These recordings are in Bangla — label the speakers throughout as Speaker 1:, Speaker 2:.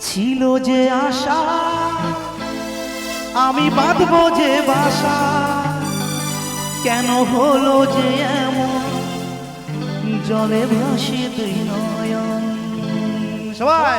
Speaker 1: ছিল যে আশা, আমি বাঁধব যে বাসা। কেন হলো যে এমন জলে ভাসে দুই নয়ন? সবাই!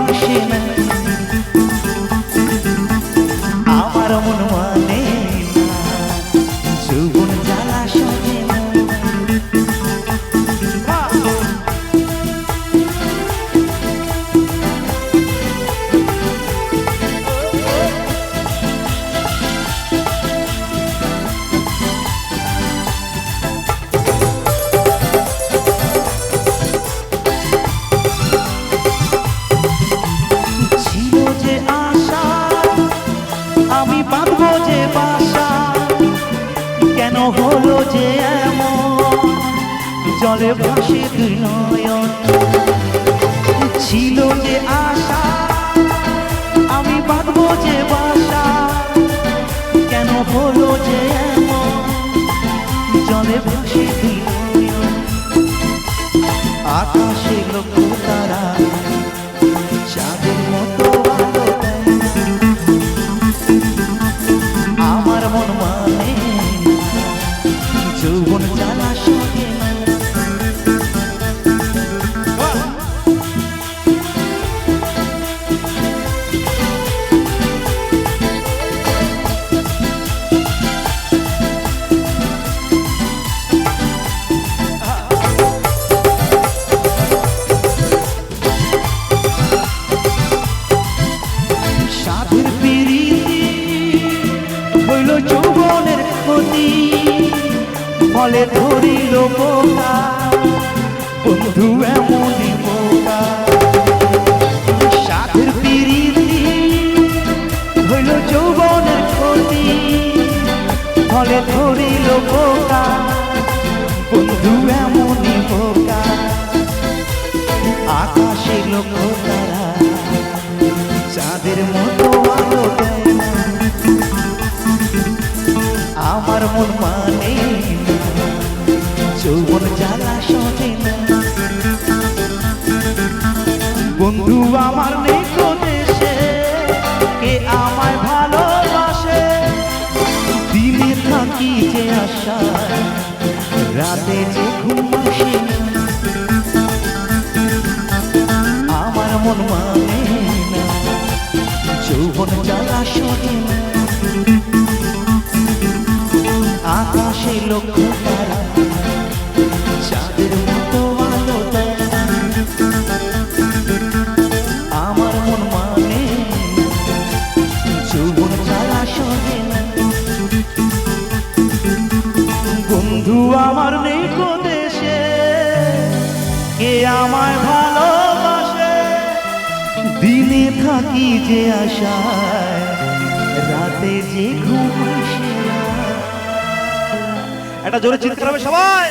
Speaker 1: জলে ভাসে দুই নয়ন ছিল যে আশা আমি বাঁধবো যে বাসা যৌবনের ক্ষতি। ফলে ধরিল বোকা বন্ধু এমনই বোকা সাধুর পিরিতি হইল যৌবনের ক্ষতি। ফলে ধরিল বোকা বন্ধু এমনই বোকা আকাশে লক্ষ্য মন মানে যৌবন জ্বালা না। বন্ধু আমার নেই দেশে কে আমায় ভালোবাসে? দিনে থাকি যে আশা রাতে যে ঘুম আমার মন মানে আকাশে লক্ষ্য তারা চাঁদের মতো আলো আমার মন মানে না, যৌবন জ্বালা সহে না। বন্ধু আমার নেই দেশে কে আমায় ভালোবাসে? দিনে থাকি যে আশায় রাতে যে ঘুম। একটা জোরে চিৎকার হবে সবাই।